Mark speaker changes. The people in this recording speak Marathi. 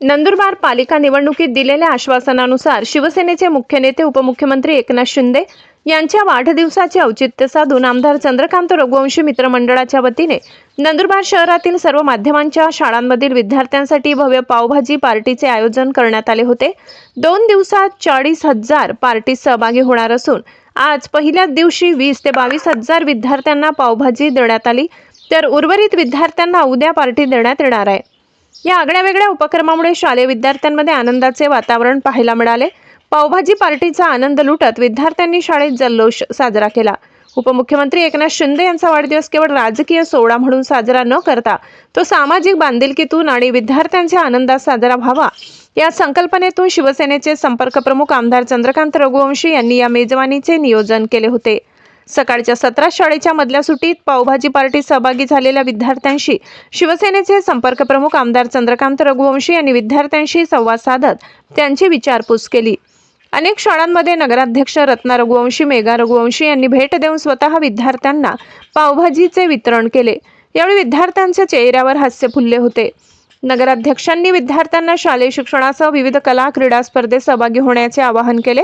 Speaker 1: नंदुरबार पालिका निवडणुकीत दिलेल्या आश्वासनानुसार शिवसेनेचे मुख्य नेते उपमुख्यमंत्री एकनाथ शिंदे यांच्या वाढदिवसाचे औचित्य साधून आमदार चंद्रकांत रघुवंशी मित्रमंडळाच्या वतीने नंदुरबार शहरातील सर्व माध्यमांच्या शाळांमधील विद्यार्थ्यांसाठी भव्य पावभाजी पार्टीचे आयोजन करण्यात आले होते. दोन दिवसात चाळीस हजार पार्टीत सहभागी होणार असून आज पहिल्याच दिवशी वीस ते बावीस हजार विद्यार्थ्यांना पावभाजी देण्यात आली. तर उर्वरित विद्यार्थ्यांना उद्या पार्टी देण्यात येणार आहे. या आगळ्या वेगळ्या उपक्रमामुळे शालेय विद्यार्थ्यांमध्ये आनंदाचे वातावरण पाहायला मिळाले. पावभाजी पार्टीचा आनंद लुटत विद्यार्थ्यांनी शाळेत जल्लोष साजरा केला. उपमुख्यमंत्री एकनाथ शिंदे यांचा वाढदिवस केवळ राजकीय सोहळा म्हणून साजरा न करता तो सामाजिक बांधिलकीतून आणि विद्यार्थ्यांच्या आनंदात साजरा व्हावा या संकल्पनेतून शिवसेनेचे संपर्क प्रमुख आमदार चंद्रकांत रघुवंशी यांनी या मेजवानीचे नियोजन केले होते. सकाळच्या सतरा शाळेच्या मधल्या सुटीत पावभाजी पार्टीत सहभागी झालेल्या विद्यार्थ्यांशी शिवसेनेचे संपर्क प्रमुख आमदार चंद्रकांत रघुवंशी यांनी विद्यार्थ्यांशी संवाद साधत त्यांची विचारपूस केली. अनेक शाळांमध्ये नगराध्यक्ष रत्ना रघुवंशी मेघा रघुवंशी यांनी भेट देऊन स्वतः विद्यार्थ्यांना पावभाजीचे वितरण केले. यावेळी विद्यार्थ्यांच्या चेहऱ्यावर हास्य फुलले होते. नगराध्यक्षांनी विद्यार्थ्यांना शालेय शिक्षणासह विविध कला क्रीडा स्पर्धेत सहभागी होण्याचे आवाहन केले.